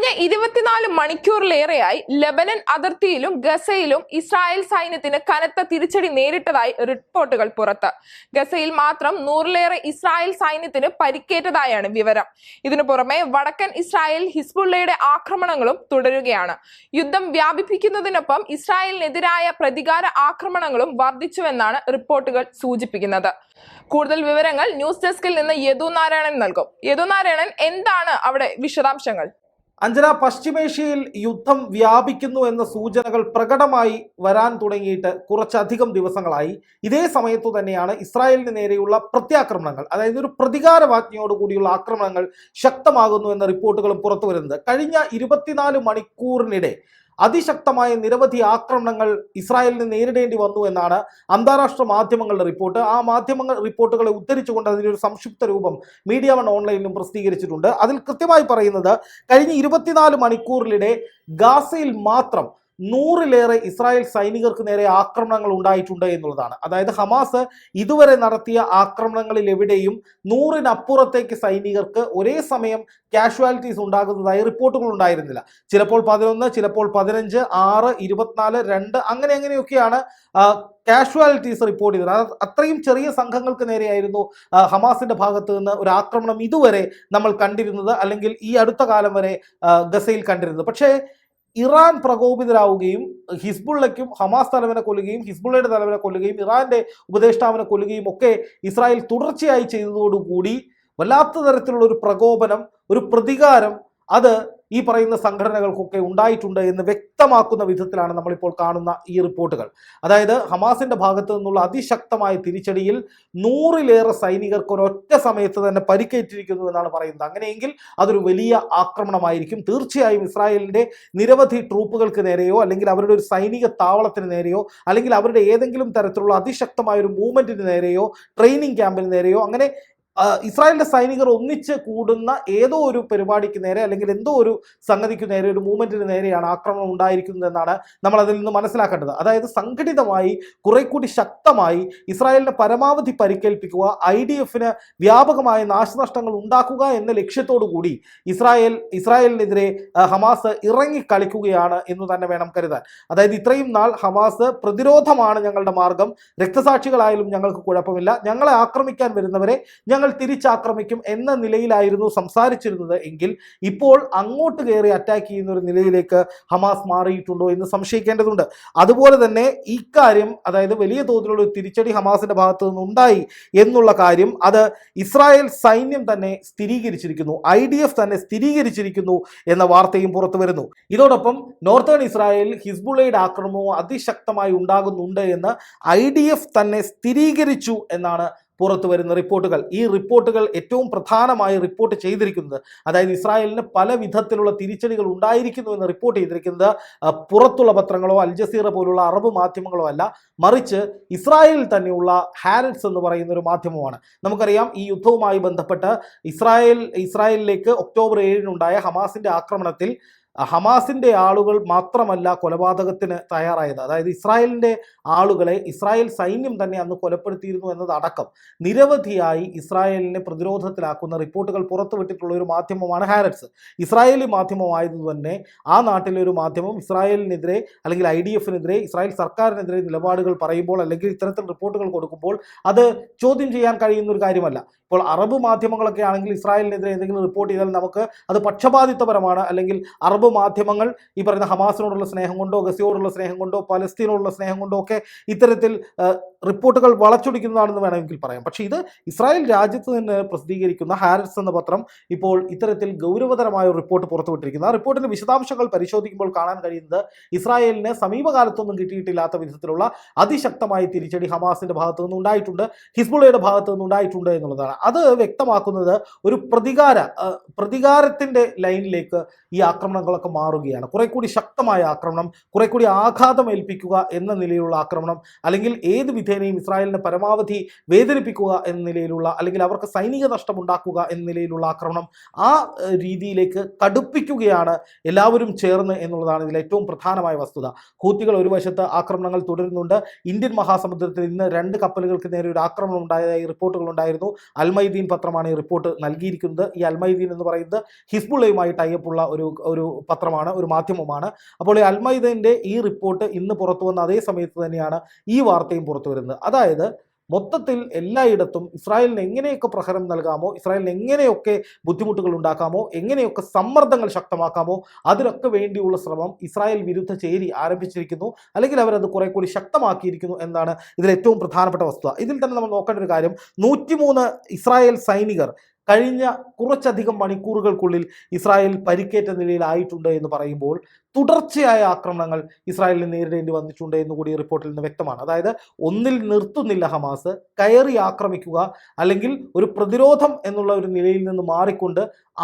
കഴിഞ്ഞ ഇരുപത്തിനാല് മണിക്കൂറിലേറെയായി Lebanon അതിർത്തിയിലും ഗസയിലും Israel സൈന്യത്തിന് കനത്ത തിരിച്ചടി നേരിട്ടതായി റിപ്പോർട്ടുകൾ പുറത്ത്. ഗസയിൽ മാത്രം നൂറിലേറെ ഇസ്രായേൽ സൈന്യത്തിന് പരിക്കേറ്റതായാണ് വിവരം. ഇതിനു പുറമെ വടക്കൻ ഇസ്രായേൽ ഹിസ്ബുള്ളയുടെ ആക്രമണങ്ങളും തുടരുകയാണ്. യുദ്ധം വ്യാപിപ്പിക്കുന്നതിനൊപ്പം ഇസ്രായേലിനെതിരായ പ്രതികാര ആക്രമണങ്ങളും വർദ്ധിച്ചുവെന്നാണ് റിപ്പോർട്ടുകൾ സൂചിപ്പിക്കുന്നത്. കൂടുതൽ വിവരങ്ങൾ ന്യൂസ് ഡെസ്കിൽ നിന്ന് യദു നാരായണൻ നൽകും. യദു നാരായണൻ എന്താണ് അവിടെ വിശദാംശങ്ങൾ? അഞ്ജന പശ്ചിമേഷ്യയിൽ യുദ്ധം വ്യാപിക്കുന്നു എന്ന സൂചനകൾ പ്രകടമായി വരാൻ തുടങ്ങിയിട്ട് കുറച്ചധികം ദിവസങ്ങളായി. ഇതേ സമയത്തു തന്നെയാണ് ഇസ്രായേലിന് നേരെയുള്ള പ്രത്യാക്രമണങ്ങൾ അതായത് ഒരു പ്രതികാരവാജ്ഞയോടുകൂടിയുള്ള ആക്രമണങ്ങൾ ശക്തമാകുന്നു എന്ന റിപ്പോർട്ടുകളും പുറത്തു വരുന്നത് കഴിഞ്ഞ ഇരുപത്തിനാല് മണിക്കൂറിനിടെ അതിശക്തമായ നിരവധി ആക്രമണങ്ങൾ ഇസ്രായേലിന് നേരിടേണ്ടി വന്നു എന്നാണ് അന്താരാഷ്ട്ര മാധ്യമങ്ങളുടെ റിപ്പോർട്ട്. ആ മാധ്യമങ്ങൾ റിപ്പോർട്ടുകളെ ഉദ്ധരിച്ചുകൊണ്ട് അതിനൊരു സംക്ഷിപ്ത രൂപം മീഡിയ വൺ ഓൺലൈനിലും പ്രസിദ്ധീകരിച്ചിട്ടുണ്ട്. അതിൽ കൃത്യമായി പറയുന്നത് കഴിഞ്ഞ ഇരുപത്തിനാല് മണിക്കൂറിലിടെ ഗാസയിൽ മാത്രം നൂറിലേറെ ഇസ്രായേൽ സൈനികർക്ക് നേരെ ആക്രമണങ്ങൾ ഉണ്ടായിട്ടുണ്ട് എന്നുള്ളതാണ്. അതായത് ഹമാസ് ഇതുവരെ നടത്തിയ ആക്രമണങ്ങളിൽ എവിടെയും നൂറിനപ്പുറത്തേക്ക് സൈനികർക്ക് ഒരേ സമയം കാഷ്വാലിറ്റീസ് ഉണ്ടാകുന്നതായി റിപ്പോർട്ടുകൾ ഉണ്ടായിരുന്നില്ല. ചിലപ്പോൾ പതിനൊന്ന് ചിലപ്പോൾ പതിനഞ്ച് ആറ് ഇരുപത്തിനാല് രണ്ട് അങ്ങനെ അങ്ങനെയൊക്കെയാണ് കാഷ്വാലിറ്റീസ് റിപ്പോർട്ട് ചെയ്തത്. അത് അത്രയും ചെറിയ സംഘങ്ങൾക്ക് നേരെയായിരുന്നു ഹമാസിന്റെ ഭാഗത്ത് നിന്ന് ഒരു ആക്രമണം ഇതുവരെ നമ്മൾ കണ്ടിരുന്നത് അല്ലെങ്കിൽ ഈ അടുത്ത കാലം വരെ ഗസയിൽ കണ്ടിരുന്നത്. പക്ഷേ ഇറാൻ പ്രകോപിതരാവുകയും ഹിസ്ബുള്ളയ്ക്കും ഹമാസ് തലവനെ കൊല്ലുകയും ഹിസ്ബുള്ളയുടെ തലവനെ കൊല്ലുകയും ഇറാന്റെ ഉപദേഷ്ടാവിനെ കൊല്ലുകയും ഒക്കെ ഇസ്രായേൽ തുടർച്ചയായി ചെയ്തതോടുകൂടി വല്ലാത്ത തരത്തിലുള്ള ഒരു പ്രകോപനം ഒരു പ്രതികാരം അത് ഈ പറയുന്ന സംഘടനകൾക്കൊക്കെ ഉണ്ടായിട്ടുണ്ട് എന്ന് വ്യക്തമാക്കുന്ന വിധത്തിലാണ് നമ്മളിപ്പോൾ കാണുന്ന ഈ റിപ്പോർട്ടുകൾ. അതായത് ഹമാസിന്റെ ഭാഗത്തു നിന്നുള്ള അതിശക്തമായ തിരിച്ചടിയിൽ നൂറിലേറെ സൈനികർക്ക് ഒരൊറ്റ സമയത്ത് തന്നെ പരിക്കേറ്റിരിക്കുന്നു എന്നാണ് പറയുന്നത്. അങ്ങനെയെങ്കിൽ അതൊരു വലിയ ആക്രമണമായിരിക്കും. തീർച്ചയായും ഇസ്രായേലിന്റെ നിരവധി ട്രൂപ്പുകൾക്ക് നേരെയോ അല്ലെങ്കിൽ അവരുടെ ഒരു സൈനിക താവളത്തിന് നേരെയോ അല്ലെങ്കിൽ അവരുടെ ഏതെങ്കിലും തരത്തിലുള്ള അതിശക്തമായ ഒരു മൂവ്മെന്റിന് നേരെയോ ട്രെയിനിങ് ക്യാമ്പിന് നേരെയോ അങ്ങനെ ഇസ്രായേലിന്റെ സൈനികർ ഒന്നിച്ച് കൂടുന്ന ഏതോ ഒരു പരിപാടിക്ക് നേരെ അല്ലെങ്കിൽ എന്തോ ഒരു സംഗതിക്ക് നേരെ ഒരു മൂവ്മെന്റിന് നേരെയാണ് ആക്രമണം ഉണ്ടായിരിക്കുന്നത് എന്നാണ് നമ്മൾ അതിൽ നിന്ന് മനസ്സിലാക്കേണ്ടത്. അതായത് സംഘടിതമായി കുറെ കൂടി ശക്തമായി ഇസ്രായേലിനെ പരമാവധി പരിക്കേൽപ്പിക്കുക ഐ ഡി എഫിന് വ്യാപകമായ നാശനഷ്ടങ്ങൾ ഉണ്ടാക്കുക എന്ന ലക്ഷ്യത്തോടു കൂടി ഇസ്രായേൽ ഇസ്രായേലിനെതിരെ ഹമാസ് ഇറങ്ങി കളിക്കുകയാണ് എന്ന് തന്നെ വേണം കരുതാൻ. അതായത് ഇത്രയും നാൾ ഹമാസ് പ്രതിരോധമാണ് ഞങ്ങളുടെ മാർഗം രക്തസാക്ഷികളായാലും ഞങ്ങൾക്ക് കുഴപ്പമില്ല. ഞങ്ങളെ ആക്രമിക്കാൻ വരുന്നവരെ ഞങ്ങൾ തിരിച്ചാക്രമിക്കും എന്ന നിലയിലായിരുന്നു സംസാരിച്ചിരുന്നത് എങ്കിൽ ഇപ്പോൾ അങ്ങോട്ട് കയറി അറ്റാക്ക് ചെയ്യുന്ന ഒരു നിലയിലേക്ക് ഹമാസ് മാറിയിട്ടുണ്ടോ എന്ന് സംശയിക്കേണ്ടതുണ്ട്. അതുപോലെ തന്നെ ഇക്കാര്യം അതായത് വലിയ തോതിലുള്ള ഒരു തിരിച്ചടി ഹമാസിന്റെ ഭാഗത്തു നിന്നുണ്ടായി എന്നുള്ള കാര്യം അത് ഇസ്രായേൽ സൈന്യം തന്നെ സ്ഥിരീകരിച്ചിരിക്കുന്നു ഐ ഡി എഫ് തന്നെ സ്ഥിരീകരിച്ചിരിക്കുന്നു എന്ന വാർത്തയും പുറത്തു വരുന്നു. ഇതോടൊപ്പം നോർത്തേൺ ഇസ്രായേൽ ഹിസ്ബുള്ളയുടെ ആക്രമണവും അതിശക്തമായി ഉണ്ടാകുന്നുണ്ട് എന്ന് ഐ ഡി എഫ് തന്നെ സ്ഥിരീകരിച്ചു എന്നാണ് പുറത്തു വരുന്ന റിപ്പോർട്ടുകൾ. ഈ റിപ്പോർട്ടുകൾ ഏറ്റവും പ്രധാനമായി റിപ്പോർട്ട് ചെയ്തിരിക്കുന്നത് അതായത് ഇസ്രായേലിന് പല വിധത്തിലുള്ള തിരിച്ചടികൾ ഉണ്ടായിരിക്കുന്നു എന്ന് റിപ്പോർട്ട് ചെയ്തിരിക്കുന്നത് പുറത്തുള്ള പത്രങ്ങളോ അൽ ജസീറ പോലുള്ള അറബ് മാധ്യമങ്ങളോ അല്ല. മറിച്ച് ഇസ്രായേലിൽ തന്നെയുള്ള ഹാരറ്റ്സ് എന്ന് പറയുന്ന ഒരു മാധ്യമമാണ്. നമുക്കറിയാം ഈ യുദ്ധവുമായി ബന്ധപ്പെട്ട് ഇസ്രായേൽ ഇസ്രായേലിലേക്ക് ഒക്ടോബർ ഏഴിനുണ്ടായ ഹമാസിന്റെ ആക്രമണത്തിൽ ഹമാസിന്റെ ആളുകൾ മാത്രമല്ല കൊലപാതകത്തിന് തയ്യാറായത്. അതായത് ഇസ്രായേലിന്റെ ആളുകളെ ഇസ്രായേൽ സൈന്യം തന്നെ അന്ന് കൊലപ്പെടുത്തിയിരുന്നു എന്നതടക്കം നിരവധിയായി ഇസ്രായേലിനെ പ്രതിരോധത്തിലാക്കുന്ന റിപ്പോർട്ടുകൾ പുറത്തുവിട്ടിട്ടുള്ള ഒരു മാധ്യമമാണ് ഹാരറ്റ്സ്. ഇസ്രായേലി മാധ്യമമായത് തന്നെ ആ നാട്ടിലെ ഒരു മാധ്യമം ഇസ്രായേലിനെതിരെ അല്ലെങ്കിൽ ഐ ഡി എഫിനെതിരെ ഇസ്രായേൽ സർക്കാരിനെതിരെ നിലപാടുകൾ പറയുമ്പോൾ അല്ലെങ്കിൽ ഇത്തരത്തിൽ റിപ്പോർട്ടുകൾ കൊടുക്കുമ്പോൾ അത് ചോദ്യം ചെയ്യാൻ കഴിയുന്ന ഒരു കാര്യമല്ല. ഇപ്പോൾ അറബ് മാധ്യമങ്ങളൊക്കെ ആണെങ്കിൽ ഇസ്രായേലിനെതിരെ എന്തെങ്കിലും റിപ്പോർട്ട് ചെയ്താൽ നമുക്ക് അത് പക്ഷപാതിത്വപരമാണ് അല്ലെങ്കിൽ അറബ് മാധ്യമങ്ങൾ ഈ പറയുന്ന ഹമാസിനോടുള്ള സ്നേഹം കൊണ്ടോ ഗസിയോടുള്ള സ്നേഹം കൊണ്ടോ പലസ്തീനോടുള്ള സ്നേഹം കൊണ്ടോ ഒക്കെ ഇത്തരത്തിൽ റിപ്പോർട്ടുകൾ വളച്ചൊടിക്കുന്നതാണെന്ന് വേണമെങ്കിൽ പറയാം. പക്ഷേ ഇത് ഇസ്രായേൽ രാജ്യത്ത് നിന്ന് പ്രസിദ്ധീകരിക്കുന്ന ഹാരിസ് എന്ന പത്രം ഇപ്പോൾ ഇത്തരത്തിൽ ഗൗരവതരമായ ഒരു റിപ്പോർട്ട് പുറത്തുവിട്ടിരിക്കുന്നു. ആ റിപ്പോർട്ടിന്റെ വിശദാംശങ്ങൾ പരിശോധിക്കുമ്പോൾ കാണാൻ കഴിയുന്നത് ഇസ്രായേലിന് സമീപകാലത്തൊന്നും കിട്ടിയിട്ടില്ലാത്ത വിധത്തിലുള്ള അതിശക്തമായ തിരിച്ചടി ഹമാസിന്റെ ഭാഗത്തു നിന്ന് ഉണ്ടായിട്ടുണ്ട് ഹിസ്ബുള്ളയുടെ ഭാഗത്തു നിന്ന് ഉണ്ടായിട്ടുണ്ട് എന്നുള്ളതാണ്. അത് വ്യക്തമാക്കുന്നത് ഒരു പ്രതികാര പ്രതികാരത്തിന്റെ ലൈനിലേക്ക് ഈ ആക്രമണങ്ങൾ കഥകളൊക്കെ മാറുകയാണ്. കുറെ കൂടി ശക്തമായ ആക്രമണം കുറെ കൂടി ആഘാതം ഏൽപ്പിക്കുക എന്ന നിലയിലുള്ള ആക്രമണം അല്ലെങ്കിൽ ഏത് വിധേനയും ഇസ്രായേലിനെ പരമാവധി വേദനിപ്പിക്കുക എന്ന നിലയിലുള്ള അല്ലെങ്കിൽ അവർക്ക് സൈനിക നഷ്ടം ഉണ്ടാക്കുക എന്ന നിലയിലുള്ള ആക്രമണം ആ രീതിയിലേക്ക് കടുപ്പിക്കുകയാണ് എല്ലാവരും ചേർന്ന് എന്നുള്ളതാണ് ഇതിൽ ഏറ്റവും പ്രധാനമായ വസ്തുത. ഹൂത്തികൾ ഒരു വശത്ത് ആക്രമണങ്ങൾ തുടരുന്നുണ്ട്. ഇന്ത്യൻ മഹാസമുദ്രത്തിൽ ഇന്ന് രണ്ട് കപ്പലുകൾക്ക് നേരെ ഒരു ആക്രമണം ഉണ്ടായതായി റിപ്പോർട്ടുകൾ ഉണ്ടായിരുന്നു. അൽമൈദീൻ പത്രമാണ് ഈ റിപ്പോർട്ട് നൽകിയിരിക്കുന്നത്. ഈ അൽമൈദീൻ എന്ന് പറയുന്നത് ഹിസ്ബുള്ളയുമായി ടൈപ്പുള്ള ഒരു ഒരു പത്രമാണ് ഒരു മാധ്യമമാണ്. അപ്പോൾ ഈ അൽമൈദന്റെ ഈ റിപ്പോർട്ട് ഇന്ന് പുറത്തു വന്ന അതേ സമയത്ത് തന്നെയാണ് ഈ വാർത്തയും പുറത്തു വരുന്നത്. അതായത് മൊത്തത്തിൽ എല്ലായിടത്തും ഇസ്രായേലിന് എങ്ങനെയൊക്കെ പ്രഹരം നൽകാമോ ഇസ്രായേലിന് എങ്ങനെയൊക്കെ ബുദ്ധിമുട്ടുകൾ ഉണ്ടാക്കാമോ എങ്ങനെയൊക്കെ സമ്മർദ്ദങ്ങൾ ശക്തമാക്കാമോ അതിനൊക്കെ വേണ്ടിയുള്ള ശ്രമം ഇസ്രായേൽ വിരുദ്ധ ചേരി ആരംഭിച്ചിരിക്കുന്നു. അല്ലെങ്കിൽ അവരത് കുറെ കൂടി ശക്തമാക്കിയിരിക്കുന്നു എന്നാണ് ഇതിൽ ഏറ്റവും പ്രധാനപ്പെട്ട വസ്തുത. ഇതിൽ തന്നെ നമ്മൾ നോക്കേണ്ട ഒരു കാര്യം നൂറ്റിമൂന്ന് ഇസ്രായേൽ സൈനികർ കഴിഞ്ഞ കുറച്ചധികം മണിക്കൂറുകൾക്കുള്ളിൽ ഇസ്രായേൽ പരിക്കേറ്റ നിലയിലായിട്ടുണ്ട് എന്ന് പറയുമ്പോൾ തുടർച്ചയായ ആക്രമണങ്ങൾ ഇസ്രായേലിന് നേരിടേണ്ടി വന്നിട്ടുണ്ട് എന്ന് കൂടി റിപ്പോർട്ടിൽ നിന്ന് വ്യക്തമാണ്. അതായത് ഒന്നിൽ നിർത്തുന്നില്ല ഹമാസ് കയറി ആക്രമിക്കുക അല്ലെങ്കിൽ ഒരു പ്രതിരോധം എന്നുള്ള ഒരു നിലയിൽ നിന്ന് മാറിക്കൊണ്ട്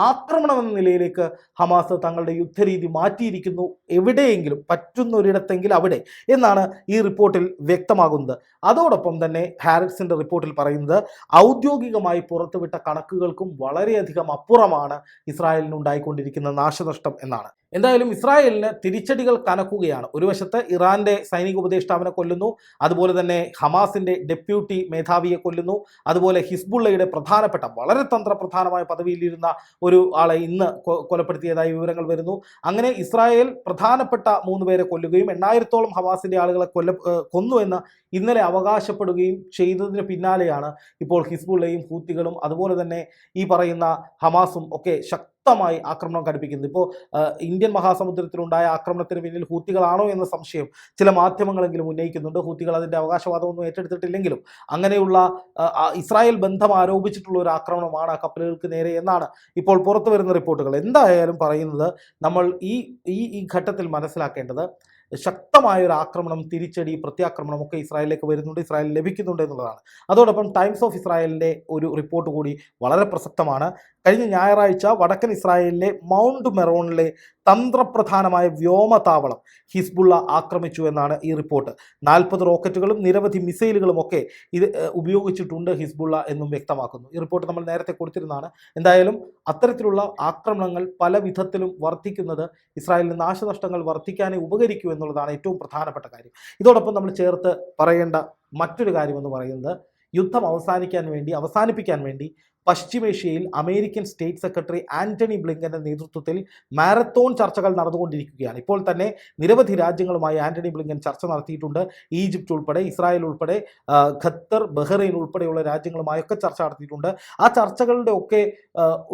ആക്രമണം എന്ന നിലയിലേക്ക് ഹമാസ് തങ്ങളുടെ യുദ്ധരീതി മാറ്റിയിരിക്കുന്നു. എവിടെയെങ്കിലും പറ്റുന്ന ഒരിടത്തെങ്കിൽ അവിടെ എന്നാണ് ഈ റിപ്പോർട്ടിൽ വ്യക്തമാകുന്നത്. അതോടൊപ്പം തന്നെ ഹാരിസിന്റെ റിപ്പോർട്ടിൽ പറയുന്നത് ഔദ്യോഗികമായി പുറത്തുവിട്ട കണക്കുകൾക്കും വളരെയധികം അപ്പുറമാണ് ഇസ്രായേലിന് ഉണ്ടായിക്കൊണ്ടിരിക്കുന്ന നാശനഷ്ടം എന്നാണ്. എന്തായാലും ഇസ്രായേലിന് തിരിച്ചടികൾ കനക്കുകയാണ്. ഒരു വശത്ത് ഇറാന്റെ സൈനിക ഉപദേഷ്ടാവിനെ കൊല്ലുന്നു അതുപോലെ തന്നെ ഹമാസിന്റെ ഡെപ്യൂട്ടി മേധാവിയെ കൊല്ലുന്നു അതുപോലെ ഹിസ്ബുള്ളയുടെ പ്രധാനപ്പെട്ട വളരെ തന്ത്രപ്രധാനമായ പദവിയിലിരുന്ന ഒരു ആളെ ഇന്ന് കൊലപ്പെടുത്തിയതായി വിവരങ്ങൾ വരുന്നു. അങ്ങനെ ഇസ്രായേൽ പ്രധാനപ്പെട്ട മൂന്ന് പേരെ കൊല്ലുകയും എണ്ണായിരത്തോളം ഹമാസിന്റെ ആളുകളെ കൊല്ല കൊന്നു എന്ന് ഇന്നലെ അവകാശപ്പെടുകയും ചെയ്തതിന് പിന്നാലെയാണ് ഇപ്പോൾ ഹിസ്ബുള്ളയും ഹൂത്തികളും അതുപോലെ തന്നെ ഈ പറയുന്ന ഹമാസും ഒക്കെ ശക്തമായി ആക്രമണം കടുപ്പിക്കുന്നത് ഇപ്പോൾ ഇന്ത്യൻ മഹാസമുദ്രത്തിലുണ്ടായ ആക്രമണത്തിന് പിന്നിൽ ഹൂത്തികളാണോ എന്ന സംശയം ചില മാധ്യമങ്ങളെങ്കിലും ഉന്നയിക്കുന്നുണ്ട്. ഹൂത്തികൾ അതിന്റെ അവകാശവാദമൊന്നും ഏറ്റെടുത്തിട്ടില്ലെങ്കിലും അങ്ങനെയുള്ള ഇസ്രായേൽ ബന്ധം ആരോപിച്ചിട്ടുള്ള ഒരു ആക്രമണമാണ് ആ കപ്പലുകൾക്ക് നേരെ എന്നാണ് ഇപ്പോൾ പുറത്തു വരുന്ന റിപ്പോർട്ടുകൾ. എന്തായാലും പറയുന്നത് നമ്മൾ ഈ ഈ ഈ ഘട്ടത്തിൽ മനസ്സിലാക്കേണ്ടത് ശക്തമായ ഒരു ആക്രമണം തിരിച്ചടി പ്രത്യാക്രമണം ഒക്കെ ഇസ്രായേലിലേക്ക് വരുന്നുണ്ട് ഇസ്രായേൽ ലഭിക്കുന്നുണ്ട് എന്നുള്ളതാണ്. അതോടൊപ്പം ടൈംസ് ഓഫ് ഇസ്രായേലിന്റെ ഒരു റിപ്പോർട്ട് കൂടി വളരെ പ്രസക്തമാണ്. കഴിഞ്ഞ ഞായറാഴ്ച വടക്കൻ ഇസ്രായേലിലെ മൗണ്ട് മെറോണിലെ തന്ത്രപ്രധാനമായ വ്യോമതാവളം ഹിസ്ബുള്ള ആക്രമിച്ചു എന്നാണ് ഈ റിപ്പോർട്ട്. നാൽപ്പത് റോക്കറ്റുകളും നിരവധി മിസൈലുകളും ഒക്കെ ഇത് ഉപയോഗിച്ചിട്ടുണ്ട് ഹിസ്ബുള്ള എന്നും വ്യക്തമാക്കുന്നു. ഈ റിപ്പോർട്ട് നമ്മൾ നേരത്തെ കൊടുത്തിരുന്നതാണ്. എന്തായാലും അത്തരത്തിലുള്ള ആക്രമണങ്ങൾ പല വിധത്തിലും വർദ്ധിക്കുന്നത് ഇസ്രായേലിന് നാശനഷ്ടങ്ങൾ വർദ്ധിക്കാനേ ഉപകരിക്കൂ എന്നുള്ളതാണ് ഏറ്റവും പ്രധാനപ്പെട്ട കാര്യം. ഇതോടൊപ്പം നമ്മൾ ചേർത്ത് പറയേണ്ട മറ്റൊരു കാര്യമെന്ന് പറയുന്നത് യുദ്ധം അവസാനിക്കാൻ വേണ്ടി അവസാനിപ്പിക്കാൻ വേണ്ടി പശ്ചിമേഷ്യയിൽ അമേരിക്കൻ സ്റ്റേറ്റ് സെക്രട്ടറി ആന്റണി ബ്ലിങ്കന്റെ നേതൃത്വത്തിൽ മാരത്തോൺ ചർച്ചകൾ നടന്നുകൊണ്ടിരിക്കുകയാണ്. ഇപ്പോൾ തന്നെ നിരവധി രാജ്യങ്ങളുമായി ആന്റണി ബ്ലിങ്കൻ ചർച്ച നടത്തിയിട്ടുണ്ട്. ഈജിപ്ത് ഉൾപ്പെടെ ഇസ്രായേൽ ഉൾപ്പെടെ ഖത്തർ ബഹ്റൈൻ ഉൾപ്പെടെയുള്ള രാജ്യങ്ങളുമായൊക്കെ ചർച്ച നടത്തിയിട്ടുണ്ട്. ആ ചർച്ചകളുടെ ഒക്കെ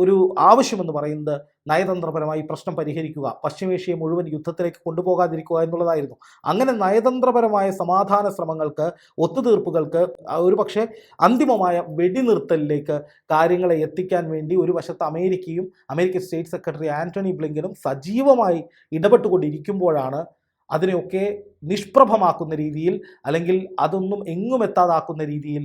ഒരു ആവശ്യമെന്ന് പറയുന്നത് നയതന്ത്രപരമായി പ്രശ്നം പരിഹരിക്കുക പശ്ചിമേഷ്യയെ മുഴുവൻ യുദ്ധത്തിലേക്ക് കൊണ്ടുപോകാതിരിക്കുക എന്നുള്ളതായിരുന്നു. അങ്ങനെ നയതന്ത്രപരമായ സമാധാന ശ്രമങ്ങൾക്ക് ഒത്തുതീർപ്പുകൾക്ക് ഒരുപക്ഷെ അന്തിമമായ വെടിനിർത്തലിലേക്ക് കാര്യങ്ങളെ എത്തിക്കാൻ വേണ്ടി ഒരു വശത്ത് അമേരിക്കയും അമേരിക്കൻ സ്റ്റേറ്റ് സെക്രട്ടറി ആന്റണി ബ്ലിങ്കനും സജീവമായി ഇടപെട്ടുകൊണ്ടിരിക്കുമ്പോഴാണ് അതിനെയൊക്കെ നിഷ്പ്രഭമാക്കുന്ന രീതിയിൽ അല്ലെങ്കിൽ അതൊന്നും എങ്ങും എത്താതാക്കുന്ന രീതിയിൽ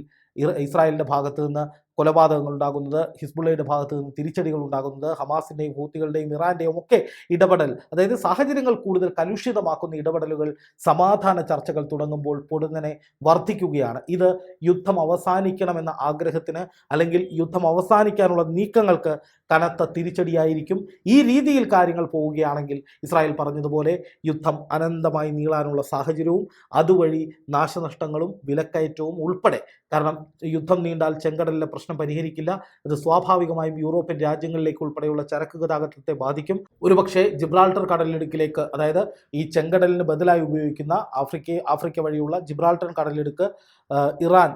ഇസ്രായേലിന്റെ ഭാഗത്ത് നിന്ന് കൊലപാതകങ്ങൾ ഉണ്ടാകുന്നത് ഹിസ്ബുള്ളയുടെ ഭാഗത്ത് നിന്ന് തിരിച്ചടികൾ ഉണ്ടാകുന്നത് ഹമാസിന്റെയും ഹൂത്തികളുടെയും ഇറാന്റെയും ഒക്കെ ഇടപെടൽ അതായത് സാഹചര്യങ്ങൾ കൂടുതൽ കലുഷിതമാക്കുന്ന ഇടപെടലുകൾ സമാധാന ചർച്ചകൾ തുടങ്ങുമ്പോൾ പൊടുന്നനെ വർദ്ധിക്കുകയാണ് ഇത് യുദ്ധം അവസാനിക്കണമെന്ന ആഗ്രഹത്തിന് അല്ലെങ്കിൽ യുദ്ധം അവസാനിക്കാനുള്ള നീക്കങ്ങൾക്ക് കനത്ത തിരിച്ചടിയായിരിക്കും. ഈ രീതിയിൽ കാര്യങ്ങൾ പോവുകയാണെങ്കിൽ ഇസ്രായേൽ പറഞ്ഞതുപോലെ യുദ്ധം അനന്തമായി നീളാനുള്ള സാഹചര്യവും അതുവഴി നാശനഷ്ടങ്ങളും വിലക്കയറ്റവും ഉൾപ്പെടെ. കാരണം യുദ്ധം നീണ്ടാൽ ചെങ്കടലിലെ പ്രശ്നം പരിഹരിക്കില്ല. ഇത് സ്വാഭാവികമായും യൂറോപ്യൻ രാജ്യങ്ങളിലേക്ക് ഉൾപ്പെടെയുള്ള ചരക്ക് ഗതാഗതത്തെ ബാധിക്കും. ഒരുപക്ഷെ ജിബ്രാൾട്ടർ കടലിടുക്കിലേക്ക് അതായത് ഈ ചെങ്കടലിന് ബദലായി ഉപയോഗിക്കുന്ന ആഫ്രിക്ക ആഫ്രിക്ക വഴിയുള്ള ജിബ്രാൾട്ടർ കടലിടുക്ക് ഇറാൻ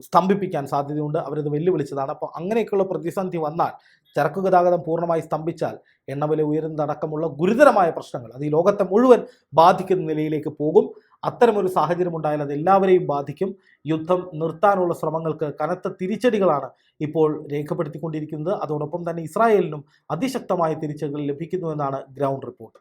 സ്തംഭിപ്പിക്കാൻ സാധ്യതയുണ്ട്. അവരത് വെല്ലുവിളിച്ചതാണ്. അപ്പോൾ അങ്ങനെയൊക്കെയുള്ള പ്രതിസന്ധി വന്നാൽ ചരക്ക് ഗതാഗതം പൂർണമായി സ്തംഭിച്ചാൽ എണ്ണവില ഉയരുന്നതടക്കമുള്ള ഗുരുതരമായ പ്രശ്നങ്ങൾ അത് ഈ ലോകത്തെ മുഴുവൻ ബാധിക്കുന്ന നിലയിലേക്ക് പോകും. അത്തരമൊരു സാഹചര്യം ഉണ്ടായാൽ അത് എല്ലാവരെയും ബാധിക്കും. യുദ്ധം നിർത്താനുള്ള ശ്രമങ്ങൾക്ക് കനത്ത തിരിച്ചടികളാണ് ഇപ്പോൾ രേഖപ്പെടുത്തിക്കൊണ്ടിരിക്കുന്നത്. അതോടൊപ്പം തന്നെ ഇസ്രായേലിനും അതിശക്തമായ തിരിച്ചടികൾ ലഭിക്കുന്നുവെന്നാണ് ഗ്രൗണ്ട് റിപ്പോർട്ട്.